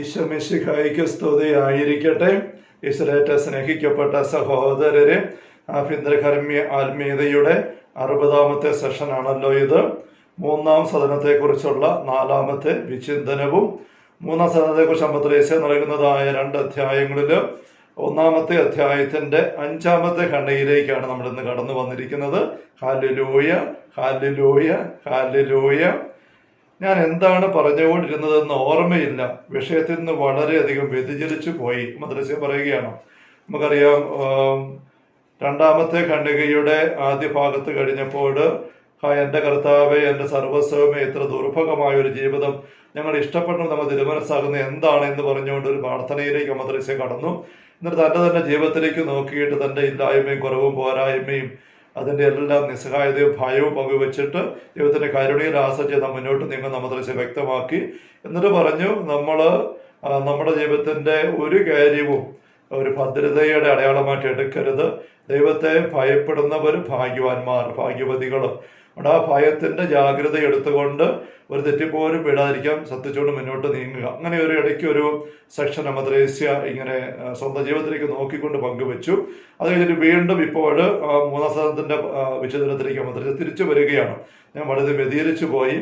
ഈശ്വമിശിഹായിക്ക് സ്തുതിയായിരിക്കട്ടെ. ഈശ്വരേറ്റ സ്നേഹിക്കപ്പെട്ട സഹോദരരെ ആഭ്യന്തരകർമ്മ്യ ആത്മീയതയുടെ അറുപതാമത്തെ സെഷനാണല്ലോ ഇത്. മൂന്നാം സദനത്തെക്കുറിച്ചുള്ള നാലാമത്തെ വിചിന്തനവും മൂന്നാം സദനത്തെക്കുറിച്ച് അമ്പത്രേസ്യ നൽകുന്നതായ രണ്ട് അധ്യായങ്ങളിൽ ഒന്നാമത്തെ അധ്യായത്തിന്റെ അഞ്ചാമത്തെ ഖണ്ഡയിലേക്കാണ് നമ്മൾ ഇന്ന് കടന്നു വന്നിരിക്കുന്നത്. ഹാലിലൂയ ഹാലിലൂയ ഹാലിലൂയ ഞാൻ എന്താണ് പറഞ്ഞുകൊണ്ടിരുന്നതെന്ന് ഓർമ്മയില്ല. വിഷയത്തിൽ നിന്ന് വളരെയധികം വ്യതിചലിച്ചു പോയി മദ്രസ പറയുകയാണ്. നമുക്കറിയാം രണ്ടാമത്തെ ഖണ്ഡികയുടെ ആദ്യ ഭാഗത്ത് കഴിഞ്ഞപ്പോൾ ഹാ എന്റെ കർത്താവെ എന്റെ സർവസ്വമേ ഇത്ര ദുർഭകമായ ഒരു ജീവിതം. ഞങ്ങൾ ഇഷ്ടപ്പെട്ടു നമ്മൾ തിരുമനസ്സാകുന്ന എന്താണ് എന്ന് പറഞ്ഞുകൊണ്ട് ഒരു പ്രാർത്ഥനയിലേക്ക് മദ്രസ കടന്നു. എന്നിട്ട് തന്റെ തന്നെ ജീവിതത്തിലേക്ക് നോക്കിയിട്ട് തന്റെ ഇല്ലായ്മയും കുറവും പോരായ്മയും അതിന്റെ എല്ലാം നിസ്സഹായതയും ഭയവും പങ്കുവെച്ചിട്ട് ദൈവത്തിന്റെ കരുണയിൽ ആശ്രയിച്ച് നാം മുന്നോട്ട് നീങ്ങുന്ന മദ്രസ വ്യക്തമാക്കി. എന്നിട്ട് പറഞ്ഞു നമ്മൾ നമ്മുടെ ജീവിതത്തിന്റെ ഒരു കാര്യവും ഒരു ഭദ്രതയുടെ അടയാളമായിട്ട് എടുക്കരുത്. ദൈവത്തെ ഭയപ്പെടുന്നവർ ഭാഗ്യവാന്മാർ ഭാഗ്യവതികളും. അവിടെ ആ ഭയത്തിന്റെ ജാഗ്രത എടുത്തുകൊണ്ട് ഒരു തെറ്റിപ്പോലും വിടാതിരിക്കാൻ ശ്രദ്ധിച്ചുകൊണ്ട് മുന്നോട്ട് നീങ്ങുക. അങ്ങനെ ഒരു ഇടയ്ക്ക് ഒരു സെക്ഷൻ അമദ്രേസ്യ ഇങ്ങനെ സ്വന്തം ജീവിതത്തിലേക്ക് നോക്കിക്കൊണ്ട് പങ്കുവെച്ചു. അത് കഴിഞ്ഞിട്ട് വീണ്ടും ഇപ്പോൾ മൂന്നാം സ്ഥാനത്തിന്റെ വിശദനത്തിലേക്ക് അമദ്രേസ്യ തിരിച്ചു വരികയാണ്. ഞാൻ വളരെ വ്യതിരിച്ചു പോയി.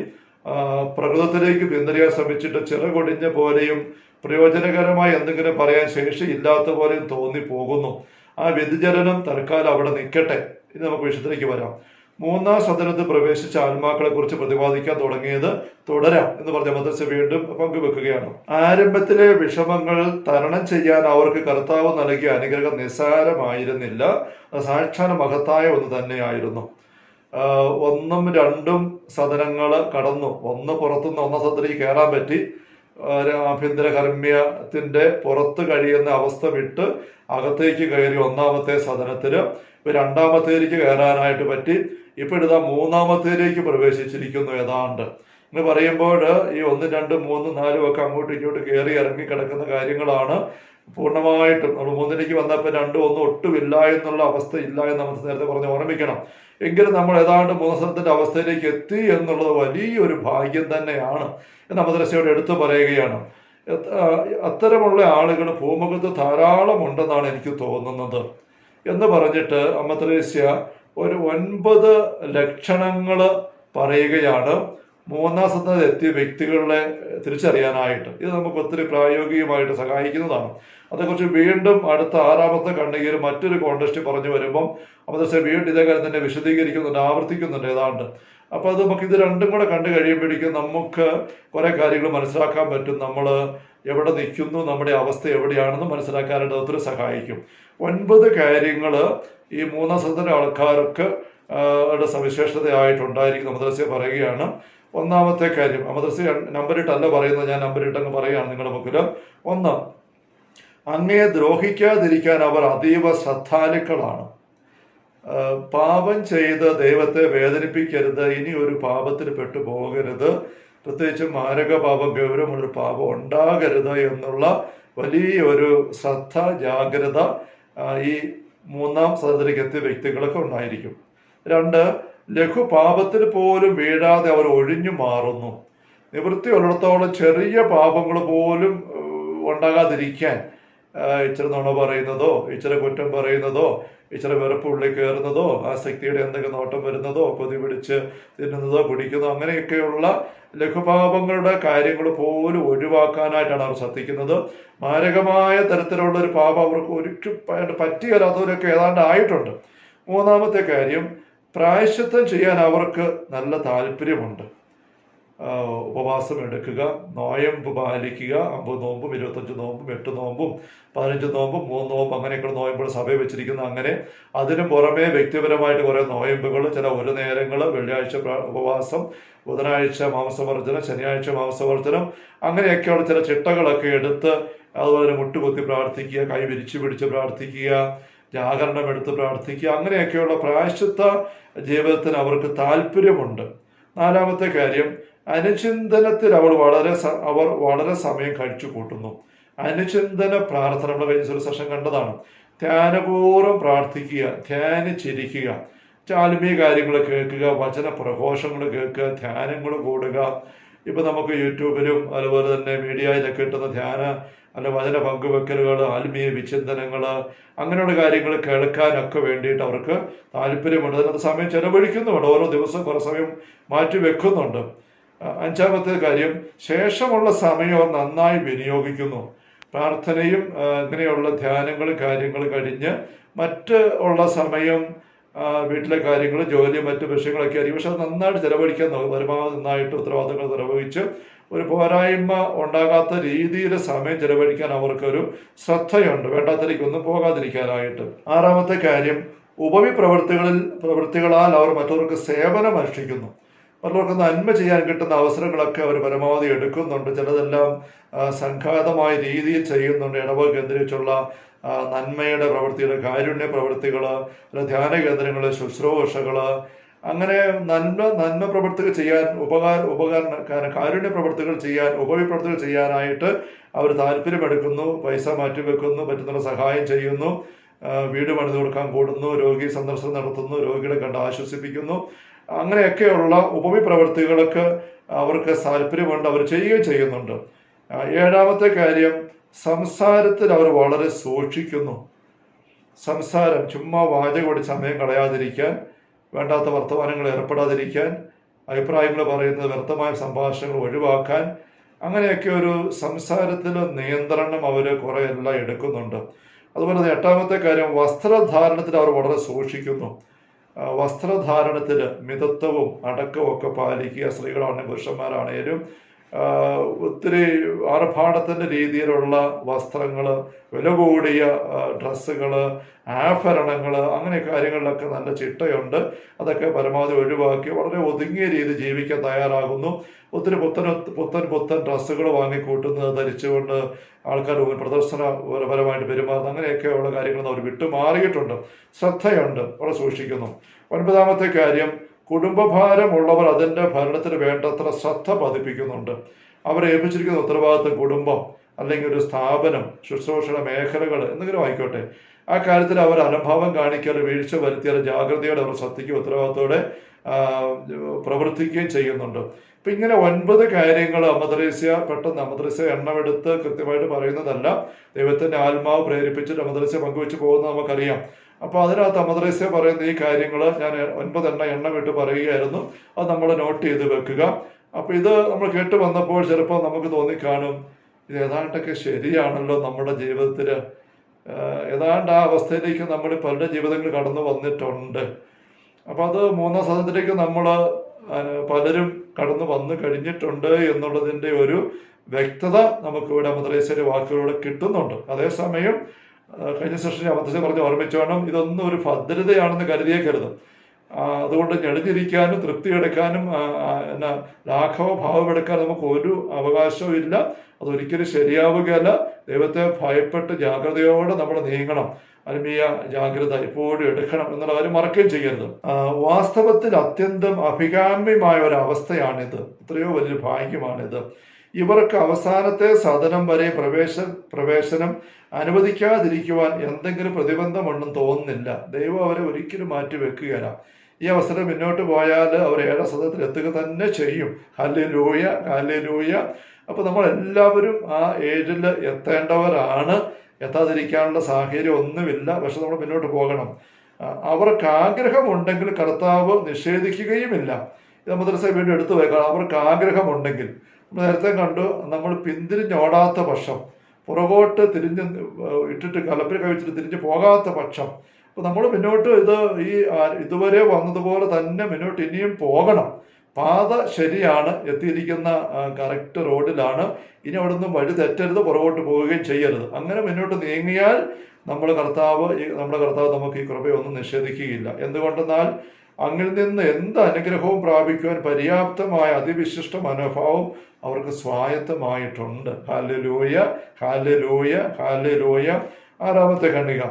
പ്രകൃതത്തിലേക്ക് പിന്തിരിയാൻ ശ്രമിച്ചിട്ട് ചിറകൊടിഞ്ഞ പോലെയും പ്രയോജനകരമായി എന്തെങ്കിലും പറയാൻ ശേഷിയില്ലാത്ത പോലെയും തോന്നി പോകുന്നു. ആ വ്യതിചലനം തൽക്കാലം അവിടെ നിൽക്കട്ടെ. ഇനി നമുക്ക് വിഷയത്തിലേക്ക് വരാം. മൂന്നാം സദനത്തിൽ പ്രവേശിച്ച ആത്മാക്കളെ കുറിച്ച് പ്രതിപാദിക്കാൻ തുടങ്ങിയത് തുടരാം എന്ന് പറഞ്ഞ മദ്രസ വീണ്ടും പങ്കുവെക്കുകയാണ്. ആരംഭത്തിലെ വിഷമങ്ങൾ തരണം ചെയ്യാൻ അവർക്ക് കർത്താവ് നൽകിയ അനുഗ്രഹം നിസ്സാരമായിരുന്നില്ല. സാക്ഷാൻ മഹത്തായ ഒന്ന് തന്നെയായിരുന്നു. ഒന്നും രണ്ടും സദനങ്ങൾ കടന്നു. ഒന്ന് പുറത്തുനിന്ന് ഒന്നാം സദനത്തിൽ കയറാൻ പറ്റി. ആഭ്യന്തര കർമ്മ്യത്തിന്റെ പുറത്ത് കഴിയുന്ന അവസ്ഥ വിട്ട് അകത്തേക്ക് കയറി ഒന്നാമത്തെ സദനത്തിന് ഇപ്പൊ രണ്ടാമത്തേലേക്ക് കയറാനായിട്ട് പറ്റി. ഇതാ മൂന്നാമത്തേലേക്ക് പ്രവേശിച്ചിരിക്കുന്നു ഏതാണ്ട്. എന്ന് പറയുമ്പോൾ ഈ ഒന്ന് രണ്ട് മൂന്ന് നാലും ഒക്കെ അങ്ങോട്ടും ഇങ്ങോട്ടും കയറി ഇറങ്ങി കിടക്കുന്ന കാര്യങ്ങളാണ് പൂർണമായിട്ടും. നമ്മൾ മൂന്നിലേക്ക് വന്നപ്പോൾ രണ്ടും ഒന്നും ഒട്ടുമില്ല എന്നുള്ള അവസ്ഥ ഇല്ല എന്ന് നമ്മൾ നേരത്തെ പറഞ്ഞ് ഓർമ്മിക്കണം. എങ്കിലും നമ്മൾ ഏതാണ്ട് മൂന്നസത്തിന്റെ അവസ്ഥയിലേക്ക് എത്തി എന്നുള്ളത് വലിയൊരു ഭാഗ്യം തന്നെയാണ് എന്ന് മദ്രസയോട് എടുത്തു പറയുകയാണ്. അത്തരമുള്ള ആളുകൾ ഭൂമുഖത്ത് ധാരാളം ഉണ്ടെന്നാണ് എനിക്ക് തോന്നുന്നത്. എന്ന് പറഞ്ഞിട്ട് അമ്മത്രേസ്യ ഒരു ഒൻപത് ലക്ഷണങ്ങൾ പറയുകയാണ്. മൂന്നാം സ്ഥാനത്ത് എത്തിയ വ്യക്തികളെ തിരിച്ചറിയാനായിട്ട്. ഇത് നമുക്ക് ഒത്തിരി പ്രായോഗികമായിട്ട് സഹായിക്കുന്നതാണ്. അതേക്കുറിച്ച് വീണ്ടും അടുത്ത ആറാമത്തെ കണ്ണികയിൽ മറ്റൊരു കോണ്ടസ്റ്റ് പറഞ്ഞു വരുമ്പം അമൃതസർ വീണ്ടും ഇതേ കാര്യം തന്നെ വിശദീകരിക്കുന്നുണ്ട് ആവർത്തിക്കുന്നുണ്ട് ഏതാണ്ട്. അപ്പോൾ അത് നമുക്ക് ഇത് രണ്ടും കൂടെ കണ്ടു കഴിയുമ്പോഴേക്കും നമുക്ക് കുറേ കാര്യങ്ങൾ മനസ്സിലാക്കാൻ പറ്റും. നമ്മൾ എവിടെ നിൽക്കുന്നു നമ്മുടെ അവസ്ഥ എവിടെയാണെന്ന് മനസ്സിലാക്കാനായിട്ട് ഒത്തിരി സഹായിക്കും. ഒൻപത് കാര്യങ്ങൾ ഈ മൂന്നാം സ്ഥലത്തിന്റെ ആൾക്കാർക്ക് സവിശേഷതയായിട്ടുണ്ടായിരിക്കും. നമ്മുടെ പറയുകയാണ് ഒന്നാമത്തെ കാര്യം മദ്രസ നമ്പർ ഇട്ടല്ല പറയുന്നത് ഞാൻ നമ്പർ ഇട്ടങ്ങ് പറയുകയാണ് നിങ്ങളുടെ മുമ്പിൽ. ഒന്ന് അങ്ങയെ ദ്രോഹിക്കാതിരിക്കാൻ അവർ അതീവ ശ്രദ്ധാലുക്കളാണ്. പാപം ചെയ്ത് ദൈവത്തെ വേദനിപ്പിക്കരുത് ഇനി ഒരു പാപത്തിൽ പെട്ടു പോകരുത്. പ്രത്യേകിച്ച് മാരക പാപം ഗൗരവമുള്ളൊരു പാപം ഉണ്ടാകരുത് എന്നുള്ള വലിയൊരു ശ്രദ്ധ ജാഗ്രത ഈ മൂന്നാം സദനത്തിലേക്ക് എത്തിയ വ്യക്തികളൊക്കെ ഉണ്ടായിരിക്കും. രണ്ട് ലഘു പാപത്തിൽ പോലും വീഴാതെ അവർ ഒഴിഞ്ഞു മാറുന്നു. നിവൃത്തിയുള്ളിടത്തോളം ചെറിയ പാപങ്ങൾ പോലും ഉണ്ടാകാതിരിക്കാൻ ഇച്ചിരി നുണ പറയുന്നതോ ഇച്ചിരി കുറ്റം പറയുന്നതോ ഇച്ചിരി വെറുപ്പുള്ളിൽ കയറുന്നതോ ആ ശക്തിയുടെ എന്തെങ്കിലും നോട്ടം വരുന്നതോ കൊതി പിടിച്ച് തിന്നുന്നതോ കുടിക്കുന്നതോ അങ്ങനെയൊക്കെയുള്ള ലഘുപാപങ്ങളുടെ കാര്യങ്ങൾ പോലും ഒഴിവാക്കാനായിട്ടാണ് അവർ ശ്രദ്ധിക്കുന്നത്. മാരകമായ തരത്തിലുള്ള ഒരു പാപം അവർക്ക് ഒരിക്കലും പറ്റിയല്ലാത്തവരൊക്കെ ഏതാണ്ട് ആയിട്ടുണ്ട്. മൂന്നാമത്തെ കാര്യം പ്രായശ്ചിത്തം ചെയ്യാൻ അവർക്ക് നല്ല താല്പര്യമുണ്ട്. ഉപവാസം എടുക്കുക നോയമ്പ് പാലിക്കുക അമ്പത് നോമ്പും ഇരുപത്തഞ്ച് നോമ്പും എട്ട് നോമ്പും പതിനഞ്ച് നോമ്പും മൂന്ന് നോമ്പും അങ്ങനെയൊക്കെ നോയമ്പുകൾ സഭയിൽ വെച്ചിരിക്കുന്ന അങ്ങനെ അതിന് പുറമെ വ്യക്തിപരമായിട്ട് കുറേ നോയമ്പുകൾ ചില ഒരു നേരങ്ങൾ വെള്ളിയാഴ്ച ഉപവാസം ബുധനാഴ്ച മാംസവർജനം ശനിയാഴ്ച മാംസവർജനം അങ്ങനെയൊക്കെയുള്ള ചില ചിട്ടകളൊക്കെ എടുത്ത് അതുപോലെ മുട്ടുകുത്തി പ്രാർത്ഥിക്കുക കൈ വിരിച്ചു പിടിച്ച് പ്രാർത്ഥിക്കുക ജാഗരണം എടുത്ത് പ്രാർത്ഥിക്കുക. അങ്ങനെയൊക്കെയുള്ള പ്രായശ്ചിത്ത ജീവിതത്തിന് അവർക്ക് താല്പര്യമുണ്ട്. നാലാമത്തെ കാര്യം അനുചിന്തനത്തിൽ അവൾ വളരെ അവർ വളരെ സമയം കഴിച്ചു കൂട്ടുന്നു. അനുചിന്തന പ്രാർത്ഥന നമ്മൾ കഴിഞ്ഞ ഒരു സെഷൻ കണ്ടതാണ്. ധ്യാനപൂർവം പ്രാർത്ഥിക്കുക ധ്യാനിച്ചിരിക്കുക. ആത്മീയ കാര്യങ്ങൾ കേൾക്കുക വചന പ്രഘോഷങ്ങൾ കേൾക്കുക ധ്യാനങ്ങൾ കൂടുക. ഇപ്പൊ നമുക്ക് യൂട്യൂബിലും അതുപോലെ തന്നെ മീഡിയയിലൊക്കെ കിട്ടുന്ന ധ്യാന അല്ല വചന പങ്കുവെക്കലുകൾ ആത്മീയ വിചിന്തനങ്ങൾ അങ്ങനെയുള്ള കാര്യങ്ങൾ കേൾക്കാനൊക്കെ വേണ്ടിയിട്ട് അവർക്ക് താല്പര്യമുണ്ട്. അതിനകത്ത് സമയം ചെലവഴിക്കുന്നുമുണ്ട്. ഓരോ ദിവസവും കുറേ സമയം മാറ്റി വെക്കുന്നുണ്ട്. അഞ്ചാമത്തെ കാര്യം ശേഷമുള്ള സമയം നന്നായി വിനിയോഗിക്കുന്നു. പ്രാർത്ഥനയും ഇങ്ങനെയുള്ള ധ്യാനങ്ങൾ കാര്യങ്ങൾ കഴിഞ്ഞ് മറ്റ് ഉള്ള സമയം വീട്ടിലെ കാര്യങ്ങൾ ജോലി മറ്റു വിഷയങ്ങളൊക്കെ ആയിരിക്കും. പക്ഷെ അത് നന്നായിട്ട് ചെലവഴിക്കാൻ പരമാവധി നന്നായിട്ട് ഉത്തരവാദിത്തങ്ങൾ നിർവഹിച്ച് ഒരു പോരായ്മ ഉണ്ടാകാത്ത രീതിയിൽ സമയം ചെലവഴിക്കാൻ അവർക്കൊരു ശ്രദ്ധയുണ്ട്. വേണ്ടാത്തതിലേക്കൊന്നും പോകാതിരിക്കാനായിട്ട്. ആറാമത്തെ കാര്യം ഉപവി പ്രവൃത്തികളിൽ പ്രവൃത്തികളാൽ അവർ മറ്റവർക്ക് സേവനം അനുഷ്ഠിക്കുന്നു. മറ്റുള്ളവർക്ക് നന്മ ചെയ്യാൻ കിട്ടുന്ന അവസരങ്ങളൊക്കെ അവർ പരമാവധി എടുക്കുന്നുണ്ട്. ചിലതെല്ലാം സംഘാതമായ രീതിയിൽ ചെയ്യുന്നുണ്ട്. ഇടവ കേന്ദ്രീകരിച്ചുള്ള നന്മയുടെ പ്രവൃത്തികൾ കാരുണ്യ പ്രവൃത്തികൾ ധ്യാന കേന്ദ്രങ്ങൾ ശുശ്രൂഷകൾ അങ്ങനെ നന്മ നന്മ പ്രവൃത്തികൾ ചെയ്യാൻ ഉപകാര ഉപകരണ കാരുണ്യ പ്രവൃത്തികൾ ചെയ്യാൻ ഉപവി പ്രവൃത്തികൾ ചെയ്യാനായിട്ട് അവർ താല്പര്യമെടുക്കുന്നു പൈസ മാറ്റിവെക്കുന്നു പറ്റുന്ന സഹായം ചെയ്യുന്നു വീട് പണിത് കൊടുക്കാൻ കൂടുന്നു രോഗി സന്ദർശനം നടത്തുന്നു രോഗികളെ കണ്ട് ആശ്വസിപ്പിക്കുന്നു. അങ്ങനെയൊക്കെയുള്ള ഉപവി പ്രവർത്തികൾക്ക് അവർക്ക് താല്പര്യമുണ്ട് അവർ ചെയ്യുകയും ചെയ്യുന്നുണ്ട്. ഏഴാമത്തെ കാര്യം സംസാരത്തിൽ അവർ വളരെ സൂക്ഷിക്കുന്നു. സംസാരം ചുമ്മാ വാചകോടി സമയം കളയാതിരിക്കാൻ വേണ്ടാത്ത വർത്തമാനങ്ങൾ ഏർപ്പെടാതിരിക്കാൻ അഭിപ്രായങ്ങൾ പറയുന്നത് വ്യർത്ഥമായ സംഭാഷണങ്ങൾ ഒഴിവാക്കാൻ അങ്ങനെയൊക്കെ ഒരു സംസാരത്തിലെ നിയന്ത്രണം അവർ കുറേ എല്ലാം എടുക്കുന്നുണ്ട്. അതുപോലെ തന്നെ എട്ടാമത്തെ കാര്യം വസ്ത്രധാരണത്തിൽ അവർ വളരെ സൂക്ഷിക്കുന്നു. വസ്ത്രധാരണത്തിൽ മിതത്വവും അടക്കവും ഒക്കെ പാലിക്കുക സ്ത്രീകളാണെങ്കിലും പുരുഷന്മാരാണേലും ഒത്തിരി ആർഭാടത്തിന്റെ രീതിയിലുള്ള വസ്ത്രങ്ങൾ വില കൂടിയ ഡ്രസ്സുകൾ ആഭരണങ്ങൾ അങ്ങനെ കാര്യങ്ങളിലൊക്കെ നല്ല ചിട്ടയുണ്ട്. അതൊക്കെ പരമാവധി ഒഴിവാക്കി വളരെ ഒതുങ്ങിയ രീതി ജീവിക്കാൻ തയ്യാറാകുന്നു. ഒത്തിരി പുത്തൻ പുത്തൻ പുത്തൻ ഡ്രസ്സുകൾ വാങ്ങിക്കൂട്ടുന്നത് ധരിച്ചുകൊണ്ട് ആൾക്കാർ പ്രദർശനപരമായിട്ട് പെരുമാറുന്നത് അങ്ങനെയൊക്കെയുള്ള കാര്യങ്ങൾ അവർ വിട്ടുമാറിയിട്ടുണ്ട്. ശ്രദ്ധയുണ്ട്. അവിടെ സൂക്ഷിക്കുന്നു. ഒൻപതാമത്തെ കാര്യം കുടുംബഭാരമുള്ളവർ അതിന്റെ ഭരണത്തിന് വേണ്ടത്ര ശ്രദ്ധ പതിപ്പിക്കുന്നുണ്ട്. അവരെ ഏൽപ്പിച്ചിരിക്കുന്ന ഉത്തരവാദിത്വം കുടുംബം അല്ലെങ്കിൽ ഒരു സ്ഥാപനം ശുശ്രൂഷണ മേഖലകൾ എന്തെങ്കിലും ആയിക്കോട്ടെ. ആ കാര്യത്തിൽ അവർ അനുഭാവം കാണിക്കാതെ വീഴ്ച വരുത്തിയാൽ ജാഗ്രതയോടെ അവർ ശ്രദ്ധിക്കുകയും ഉത്തരവാദിത്തോടെ പ്രവർത്തിക്കുകയും ചെയ്യുന്നുണ്ട്. ഇപ്പൊ ഇങ്ങനെ ഒൻപത് കാര്യങ്ങൾ അമദ്രേസ്യ പെട്ടെന്ന് അമദ്രസ്യ എണ്ണമെടുത്ത് കൃത്യമായിട്ട് പറയുന്നതല്ല. ദൈവത്തിന്റെ ആത്മാവ് പ്രേരിപ്പിച്ചിട്ട് അമദ്രസ്യ പങ്കുവെച്ച് പോകുന്നത് നമുക്കറിയാം. അപ്പൊ അതിനകത്ത് അമദ്രസ്യ പറയുന്ന ഈ കാര്യങ്ങൾ ഞാൻ ഒൻപതെണ്ണ എണ്ണം ഇട്ട് പറയുകയായിരുന്നു. അത് നമ്മൾ നോട്ട് ചെയ്ത് വെക്കുക. അപ്പൊ ഇത് നമ്മൾ കേട്ട് വന്നപ്പോൾ ചിലപ്പോൾ നമുക്ക് തോന്നിക്കാണും ഇത് ഏതാണ്ടൊക്കെ ശരിയാണല്ലോ നമ്മുടെ ജീവിതത്തിൽ ഏതാണ്ട് ആ അവസ്ഥയിലേക്ക് നമ്മൾ പലരുടെ ജീവിതങ്ങൾ കടന്നു വന്നിട്ടുണ്ട്. അപ്പൊ അത് മൂന്നാം സദനത്തിലേക്ക് നമ്മൾ പലരും കടന്നു വന്നു കഴിഞ്ഞിട്ടുണ്ട് എന്നുള്ളതിന്റെ ഒരു വ്യക്തത നമുക്ക് ഇവിടെ മദ്രേശ്വരി വാക്കുകളോട് കിട്ടുന്നുണ്ട്. അതേസമയം കഴിഞ്ഞ സെഷനിൽ അമദ്രസ പറഞ്ഞ് ഓർമ്മിച്ചോണം ഇതൊന്നും ഒരു ഭദ്രതയാണെന്ന് കരുതിയേക്കരുത്. അതുകൊണ്ട് ഞെളിഞ്ഞിരിക്കാനും തൃപ്തി എടുക്കാനും എന്നാ ലാഘവ ഭാവമെടുക്കാൻ നമുക്ക് ഒരു അവകാശവും ഇല്ല. അതൊരിക്കലും ശരിയാവുകയല്ല. ദൈവത്തെ ഭയപ്പെട്ട് ജാഗ്രതയോടെ നമ്മൾ നീങ്ങണം. ആത്മീയ ജാഗ്രത എപ്പോഴും എടുക്കണം എന്നുള്ള കാര്യം മറക്കുകയും ചെയ്യരുത്. വാസ്തവത്തിൽ അത്യന്തം അഭികാമ്യമായ ഒരു അവസ്ഥയാണിത് എത്രയോ വലിയ ഭാഗ്യമാണിത്. ഇവർക്ക് അവസാനത്തെ സദനം വരെ പ്രവേശ പ്രവേശനം അനുവദിക്കാതിരിക്കുവാൻ എന്തെങ്കിലും പ്രതിബന്ധമുണ്ടെന്ന് തോന്നുന്നില്ല. ദൈവം അവരെ ഒരിക്കലും മാറ്റി വെക്കുകയല്ല ഈ അവസരം മുന്നോട്ട് പോയാൽ അവർ ഏഴാം സദനത്തിൽ എത്തുക തന്നെ ചെയ്യും. ഹല്ലെ ലൂയ ഹല്ലെ ലൂയ അപ്പോൾ നമ്മളെല്ലാവരും ആ ഏഴിൽ എത്തേണ്ടവരാണ്. എത്താതിരിക്കാനുള്ള സാഹചര്യം ഒന്നുമില്ല. പക്ഷെ നമ്മൾ മുന്നോട്ട് പോകണം. അവർക്ക് ആഗ്രഹമുണ്ടെങ്കിൽ കർത്താവ് നിഷേധിക്കുകയുമില്ല. ഇത് മദ്രസ വീണ്ടും എടുത്തു വയ്ക്കണം. അവർക്ക് ആഗ്രഹമുണ്ടെങ്കിൽ നേരത്തെ കണ്ടു നമ്മൾ പിന്തിരിഞ്ഞോടാത്ത പക്ഷം പുറകോട്ട് തിരിഞ്ഞ് ഇട്ടിട്ട് കലപ്പിൽ കഴിച്ചിട്ട് തിരിഞ്ഞ് പോകാത്ത പക്ഷം. അപ്പൊ നമ്മൾ മുന്നോട്ട് ഇത് ഈ ഇതുവരെ വന്നതുപോലെ തന്നെ മുന്നോട്ട് ഇനിയും പോകണം. പാത ശരിയാണ് എത്തിയിരിക്കുന്ന കറക്റ്റ് റോഡിലാണ്. ഇനി അവിടുന്ന് വഴി തെറ്റരുത് പുറകോട്ട് പോവുകയും ചെയ്യരുത്. അങ്ങനെ മുന്നോട്ട് നീങ്ങിയാൽ നമ്മൾ കർത്താവ് ഈ നമ്മുടെ കർത്താവ് നമുക്ക് ഈ കൃപയൊന്നും നിഷേധിക്കുകയില്ല. എന്തുകൊണ്ടെന്നാൽ അങ്ങിൽ നിന്ന് എന്ത് അനുഗ്രഹവും പ്രാപിക്കുവാൻ പര്യാപ്തമായ അതിവിശിഷ്ട മനോഭാവം അവർക്ക് സ്വായത്തമായിട്ടുണ്ട്. ഹാലലൂയ ഹാലലൂയ ഹാലലൂയ ആറാമത്തെ കണ്ണിക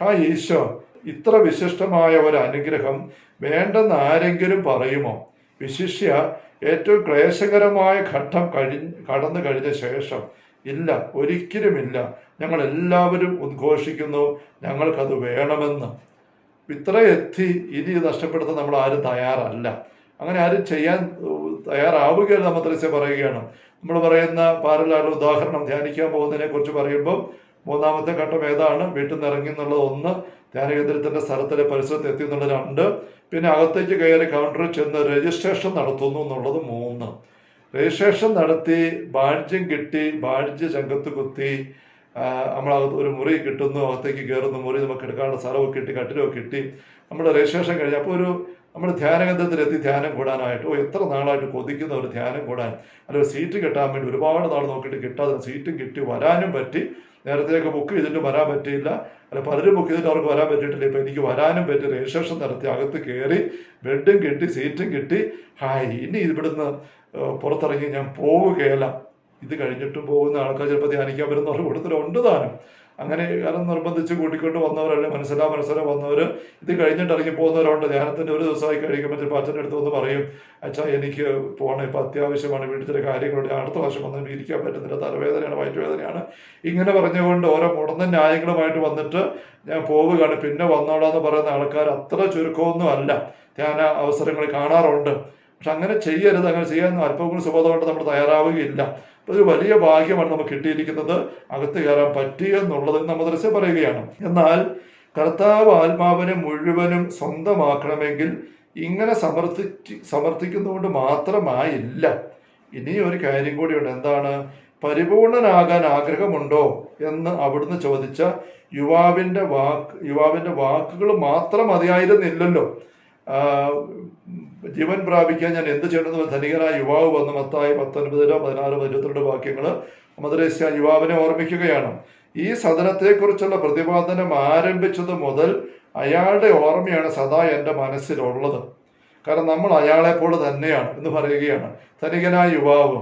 ഹാ ഈശോ ഇത്ര വിശിഷ്ടമായ ഒരു അനുഗ്രഹം വേണ്ടെന്ന് ആരെങ്കിലും പറയുമോ? വിശിഷ്യ ഏറ്റവും ക്ലേശകരമായ ഘട്ടം കഴി കടന്നു കഴിഞ്ഞ ശേഷം. ഇല്ല ഒരിക്കലുമില്ല. ഞങ്ങൾ എല്ലാവരും ഉദ്ഘോഷിക്കുന്നു. ഞങ്ങൾക്കത് വേണമെന്ന്. ഇത്ര എത്തി ഇനി നഷ്ടപ്പെടുത്താൻ നമ്മൾ ആരും തയ്യാറല്ല. അങ്ങനെ ആരും ചെയ്യാൻ തയ്യാറാവുകയല്ല ത്രസ്യ പറയുകയാണ്. നമ്മൾ പറയുന്ന പാരലാല ഉദാഹരണം ധ്യാനിക്കാൻ പോകുന്നതിനെ കുറിച്ച് പറയുമ്പോൾ മൂന്നാമത്തെ ഘട്ടം ഏതാണ്? വീട്ടിൽ നിന്ന് ഇറങ്ങി എന്നുള്ളത് ഒന്ന് ധ്യാനകേന്ദ്രത്തിന്റെ സ്ഥലത്തിലെ പരിസരത്ത് എത്തി എന്നുള്ളത് രണ്ട് പിന്നെ അകത്തേക്ക് കയറി കൗണ്ടറിൽ ചെന്ന് രജിസ്ട്രേഷൻ നടത്തുന്നു എന്നുള്ളത് മൂന്ന്. രജിസ്ട്രേഷൻ നടത്തി ബാഡ്ജും കിട്ടി ബാഡ്ജ് ചങ്കത്ത് കുത്തി നമ്മളകത്ത് ഒരു മുറി കിട്ടുന്നു അകത്തേക്ക് കയറുന്നു മുറി നമുക്ക് എടുക്കാനുള്ള സ്ഥലമൊക്കെ കിട്ടി കട്ടിലൊക്കെ കിട്ടി. നമ്മുടെ രജിസ്ട്രേഷൻ കഴിഞ്ഞ് അപ്പോൾ ഒരു നമ്മൾ ധ്യാനകേന്ദ്രത്തിലെത്തി ധ്യാനം കൂടാനായിട്ട് ഓ എത്ര നാളായിട്ട് കൊതിക്കുന്ന ഒരു ധ്യാനം കൂടാൻ അല്ലെങ്കിൽ സീറ്റ് കിട്ടാൻ വേണ്ടി ഒരുപാട് നാൾ നോക്കിയിട്ട് കിട്ടാതെ സീറ്റും കിട്ടി വരാനും പറ്റി. നേരത്തെയൊക്കെ ബുക്ക് ചെയ്തിട്ട് വരാൻ പറ്റിയില്ല. അല്ല പലരും ബുക്ക് ചെയ്തിട്ട് അവർക്ക് വരാൻ പറ്റിയിട്ടില്ല. ഇപ്പം എനിക്ക് വരാനും പറ്റി രജിസ്ട്രേഷൻ നടത്തി അകത്ത് കയറി ബെഡും കിട്ടി സീറ്റും കിട്ടി. ഹായ് ഇനി ഇവിടുന്ന് പുറത്തിറങ്ങി ഞാൻ പോവുകയല്ല. ഇത് കഴിഞ്ഞിട്ടും പോകുന്ന ആൾക്കാർ ചിലപ്പോൾ ധ്യാനിക്കാൻ വരുന്നവർ കൂടുതലുണ്ട് താനും. അങ്ങനെ കാരണം നിർബന്ധിച്ച് കൂട്ടിക്കൊണ്ട് വന്നവരല്ലേ? മനസ്സിലാ മനസ്സിലാ വന്നവർ ഇത് കഴിഞ്ഞിട്ട് ഇറങ്ങി പോകുന്നവരുണ്ട് ധ്യാനത്തിന്റെ ഒരു ദിവസമായി കഴിയുമ്പോൾ ചിലപ്പോൾ അച്ഛന്റെ അടുത്ത് വന്ന് പറയും അച്ഛാ എനിക്ക് പോകണം ഇപ്പം അത്യാവശ്യമാണ് വീട്ടിൽ ചില കാര്യങ്ങളുണ്ട് അടുത്ത പ്രാവശ്യം വന്ന് ഇരിക്കാൻ പറ്റുന്നില്ല. തലവേദനയാണ് വയറ്റുവേദനയാണ്. ഇങ്ങനെ പറഞ്ഞുകൊണ്ട് ഓരോ മുടന്ന ന്യായങ്ങളുമായിട്ട് വന്നിട്ട് ഞാൻ പോവുകയാണ് പിന്നെ വന്നോളാന്ന് പറയുന്ന ആൾക്കാർ അത്ര ചുരുക്കമൊന്നും അല്ല. ധ്യാന അവസരങ്ങൾ കാണാറുണ്ട്. പക്ഷെ അങ്ങനെ ചെയ്യരുത്. അങ്ങനെ ചെയ്യാൻ അല്പം കൂടി സുബോധമായിട്ട് നമ്മൾ തയ്യാറാവുകയില്ല. ഒരു വലിയ ഭാഗ്യമാണ് നമുക്ക് കിട്ടിയിരിക്കുന്നത്. അകത്ത് കയറാൻ പറ്റി എന്നുള്ളത് ദൃശ്യം പറയുകയാണ്. എന്നാൽ കർത്താവ് ആത്മാവിനെ മുഴുവനും സ്വന്തമാക്കണമെങ്കിൽ ഇങ്ങനെ സമർത്ഥി സമർത്ഥിക്കുന്നതുകൊണ്ട് മാത്രമായില്ല. ഇനി ഒരു കാര്യം കൂടിയുണ്ട്. എന്താണ്? പരിപൂർണനാകാൻ ആഗ്രഹമുണ്ടോ എന്ന് അവിടുന്ന് ചോദിച്ച യുവാവിന്റെ വാക്ക് യുവാവിന്റെ വാക്കുകൾ മാത്രം മതിയായിരുന്നില്ലല്ലോ. ജീവൻ പ്രാപിക്കാൻ ഞാൻ എന്ത് ചെയ്യണമെന്ന് ധനികനായ യുവാവ് വന്ന് മത്തായി പത്തൊൻപതിലോ പതിനാറ് ഇരുപത്തിരണ്ട് വാക്യങ്ങൾ മദ്രസ്യ യുവാവിനെ ഓർമ്മിക്കുകയാണ്. ഈ സദനത്തെക്കുറിച്ചുള്ള പ്രതിപാദനം ആരംഭിച്ചത് മുതൽ അയാളുടെ ഓർമ്മയാണ് സദാ എന്റെ മനസ്സിലുള്ളത്. കാരണം നമ്മൾ അയാളെപ്പോലെ പോലെ തന്നെയാണ് എന്ന് പറയുകയാണ് ധനികനായ യുവാവ്.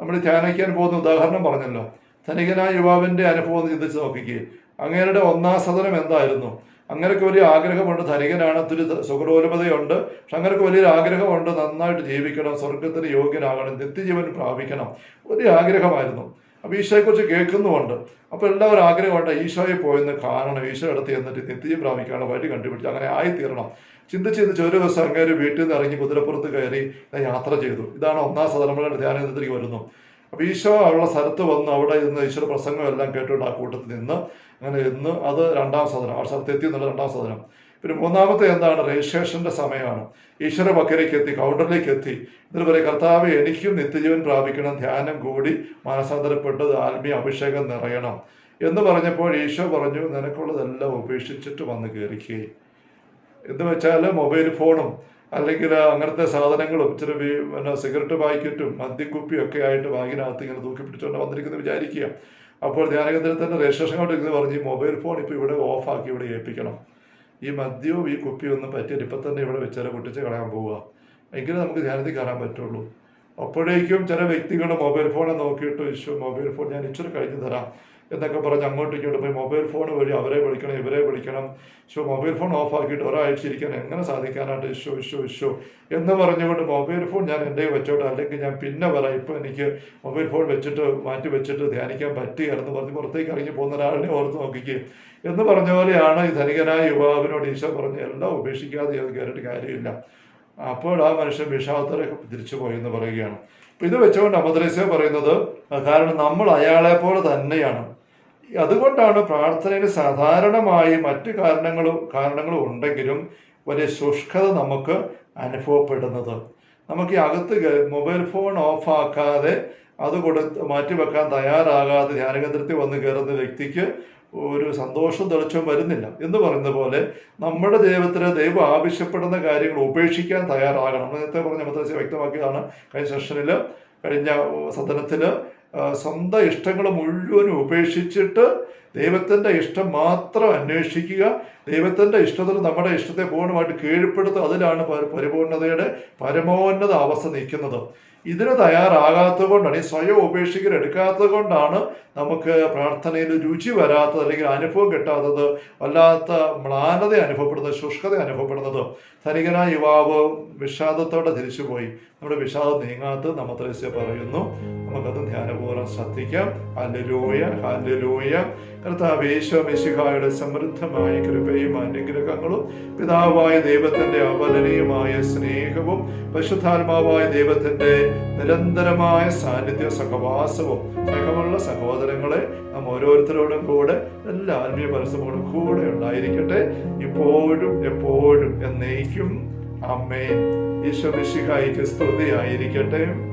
നമ്മൾ ധ്യാനിക്കാൻ പോകുന്ന ഉദാഹരണം പറഞ്ഞല്ലോ. ധനികനായ യുവാവിന്റെ അനുഭവം ചിന്തിച്ച് നോക്കിക്കേ. അങ്ങേരുടെ ഒന്നാം സദനം എന്തായിരുന്നു? അങ്ങനെയൊക്കെ വലിയ ആഗ്രഹമുണ്ട്. ധനികനാണ് ഒത്തിരി സുഖലോലപതയുണ്ട്. പക്ഷെ അങ്ങനെയൊക്കെ വലിയൊരു ആഗ്രഹമുണ്ട്. നന്നായിട്ട് ജീവിക്കണം. സ്വർഗത്തിന് യോഗ്യനാകണം. നിത്യജീവൻ പ്രാപിക്കണം. വലിയ ആഗ്രഹമായിരുന്നു. അപ്പൊ ഈശോയെക്കുറിച്ച് കേൾക്കുന്നുമുണ്ട്. അപ്പൊ എല്ലാവരും ആഗ്രഹമുണ്ട്. ഈശോയെ പോയെന്ന് കാണണം. ഈശോ എടുത്ത് എന്നിട്ട് നിത്യജീവൻ പ്രാപിക്കാനുള്ള വഴി കണ്ടുപിടിച്ച് അങ്ങനെ ആയിത്തീരണം. ചിന്തിച്ച് ചിന്തിച്ച് ഒരു ദിവസം അങ്ങേര് വീട്ടിൽ നിന്ന് ഇറങ്ങി കുതിരപ്പുറത്ത് കയറി യാത്ര ചെയ്തു. ഇതാണ് ഒന്നാം സദനം നമ്മളുടെ ധ്യാനത്തിലേക്ക് വരുന്നു. അപ്പൊ ഈശോ ഉള്ള സ്ഥലത്ത് വന്ന് അവിടെ ഇരുന്ന് ഈശ്വര പ്രസംഗം എല്ലാം കേട്ടുകൊണ്ട് ആ കൂട്ടത്തിൽ നിന്ന് അങ്ങനെ ഇന്ന് അത് രണ്ടാം സാധനം ആ സ്ഥലത്ത് എത്തി എന്നുള്ള രണ്ടാം സാധനം. പിന്നെ മൂന്നാമത്തെ എന്താണ്? രജിസ്ട്രേഷന്റെ സമയമാണ്. ഈശ്വര ബക്കരയ്ക്ക് എത്തി കൗണ്ടറിലേക്ക് എത്തി. എന്നിട്ട് പറയും കർത്താവ് എനിക്കും നിത്യജീവൻ പ്രാപിക്കണം ധ്യാനം കൂടി മാനസാന്തരപ്പെട്ടത് ആത്മീയ അഭിഷേകം നിറയണം. എന്ന് പറഞ്ഞപ്പോൾ ഈശോ പറഞ്ഞു നിനക്കുള്ളതെല്ലാം ഉപേക്ഷിച്ചിട്ട് വന്ന് കയറിക്കേ എന്ന് വെച്ചാൽ മൊബൈൽ ഫോണും അല്ലെങ്കിൽ അങ്ങനത്തെ സാധനങ്ങളും ഇച്ചിരി പിന്നെ സിഗരറ്റ് പാക്കറ്റും മദ്യക്കുപ്പിയും ഒക്കെ ആയിട്ട് ബാഗിനകത്ത് ഇങ്ങനെ തൂക്കി പിടിച്ചുകൊണ്ട് വന്നിരിക്കുന്നത് വിചാരിക്കുക. അപ്പോൾ ധ്യാനകേന്ദ്രത്തിന്റെ രജിസ്ട്രേഷൻ കൊണ്ട് ഇരുന്ന് പറഞ്ഞ് മൊബൈൽ ഫോൺ ഇപ്പോൾ ഇവിടെ ഓഫാക്കി ഇവിടെ ഏൽപ്പിക്കണം. ഈ മദ്യവും ഈ കുപ്പിയും ഒന്നും പറ്റിയാൽ ഇപ്പം തന്നെ ഇവിടെ വെച്ചാൽ പൊട്ടിച്ച് കളയാൻ പോവുക. എങ്കിലും നമുക്ക് ധ്യാനത്തിൽ കയറാൻ പറ്റുള്ളൂ. അപ്പോഴേക്കും ചില വ്യക്തികൾ മൊബൈൽ ഫോണെ നോക്കിയിട്ട് ഇഷ്യൂ മൊബൈൽ ഫോൺ ഞാൻ ഇച്ചിരി കഴിഞ്ഞു തരാം. എന്നൊക്കെ പറഞ്ഞ് അങ്ങോട്ടും ഇങ്ങോട്ടും പോയി മൊബൈൽ ഫോൺ വഴി അവരെ വിളിക്കണം ഇവരെ വിളിക്കണം. ഷോ മൊബൈൽ ഫോൺ ഓഫ് ആക്കിയിട്ട് ഒരാഴ്ച ഇരിക്കാൻ എങ്ങനെ സാധിക്കാനായിട്ട് ഇഷോ ഇഷോ ഇഷോ എന്ന് പറഞ്ഞുകൊണ്ട് മൊബൈൽ ഫോൺ ഞാൻ എന്റെ വെച്ചോട്ടെ. അല്ലെങ്കിൽ ഞാൻ പിന്നെ വരാം ഇപ്പം എനിക്ക് മൊബൈൽ ഫോൺ വെച്ചിട്ട് മാറ്റി വെച്ചിട്ട് ധ്യാനിക്കാൻ പറ്റുകയാണെന്ന് പറഞ്ഞ് പുറത്തേക്ക് ഇറങ്ങി പോകുന്ന ഒരാളിനെ ഓർത്ത് നോക്കിക്കുക എന്ന് പറഞ്ഞ പോലെയാണ് ഈ ധനികനായ യുവാവിനോട് ഈശോ പറഞ്ഞ് എല്ലാം ഉപേക്ഷിക്കാതെ അത് കയറിയിട്ട് കാര്യമില്ല. അപ്പോൾ ആ മനുഷ്യൻ വിഷാദത്തിലേക്ക് തിരിച്ചു പോയി എന്ന് പറയുകയാണ്. ഇത് വെച്ചുകൊണ്ട് അമദ്രേസ്യ പറയുന്നത് കാരണം നമ്മൾ അയാളെ പോലെ തന്നെയാണ്. അതുകൊണ്ടാണ് പ്രാർത്ഥനയിൽ സാധാരണമായി മറ്റു കാരണങ്ങളും കാരണങ്ങളും ഉണ്ടെങ്കിലും വലിയ ശുഷ്കത നമുക്ക് അനുഭവപ്പെടുന്നത്. നമുക്ക് ഈ അകത്ത് മൊബൈൽ ഫോൺ ഓഫാക്കാതെ അത് കൊടുത്ത് മാറ്റിവെക്കാൻ തയ്യാറാകാതെ ധ്യാനകേന്ദ്രത്തിൽ വന്ന് കയറുന്ന വ്യക്തിക്ക് ഒരു സന്തോഷം തെളിച്ചവും വരുന്നില്ല. എന്ന് പറയുന്ന പോലെ നമ്മുടെ ദൈവത്തിന് ദൈവം ആവശ്യപ്പെടുന്ന കാര്യങ്ങൾ ഉപേക്ഷിക്കാൻ തയ്യാറാകണം. നേരത്തെ പറഞ്ഞ മദ്രസ വ്യക്തമാക്കിയതാണ്. കഴിഞ്ഞ സെഷനിൽ കഴിഞ്ഞ സദനത്തിൽ സ്വന്തം ഇഷ്ടങ്ങൾ മുഴുവനും ഉപേക്ഷിച്ചിട്ട് ദൈവത്തിന്റെ ഇഷ്ടം മാത്രം അന്വേഷിക്കുക. ദൈവത്തിന്റെ ഇഷ്ടത്തിൽ നമ്മുടെ ഇഷ്ടത്തെ പൂർണമായിട്ട് കീഴ്പ്പെടുത്തുക. അതിലാണ് പരി- പരിപൂർണതയുടെ പരമോന്നത അവസ്ഥ നിൽക്കുന്നത്. ഇതിന് തയ്യാറാകാത്തത് കൊണ്ടാണ് ഈ സ്വയം ഉപേക്ഷിക്കൽ എടുക്കാത്തത് കൊണ്ടാണ് നമുക്ക് പ്രാർത്ഥനയിൽ രുചി വരാത്തത് അല്ലെങ്കിൽ അനുഭവം കിട്ടാത്തത് വല്ലാത്ത മ്ലാനത അനുഭവപ്പെടുന്നത് ശുഷ്കത അനുഭവപ്പെടുന്നത്. ധനികനായ യുവാവ് വിഷാദത്തോടെ തിരിച്ചുപോയി നമ്മുടെ വിഷാദം നീങ്ങാത്ത നമ്മത്രേസ്യ പറയുന്നു. നമുക്കത് ധ്യാനപൂർവം ശ്രദ്ധിക്കാം. Hallelujah hallelujah. കർത്താവ് യേശോ മിശിഹായുടെ സമൃദ്ധമായ കൃപയും അനുഗ്രഹങ്ങളും പിതാവായ ദൈവത്തിന്റെ അവലനീയമായ സ്നേഹവും പരിശുദ്ധാത്മാവായ ദൈവത്തിന്റെ നിരന്തരമായ സാന്നിധ്യ സഹവാസവും സ്നേഹമുള്ള സഹോദരങ്ങളെ നാം ഓരോരുത്തരോടും കൂടെ എല്ലാ ആത്മീയ പരസ്യമോടും കൂടെ ഉണ്ടായിരിക്കട്ടെ. ഇപ്പോഴും എപ്പോഴും എന്നേക്കും. അമ്മേ ഈശോ മിശിഹായിക്ക് സ്തുതിയായിരിക്കട്ടെ.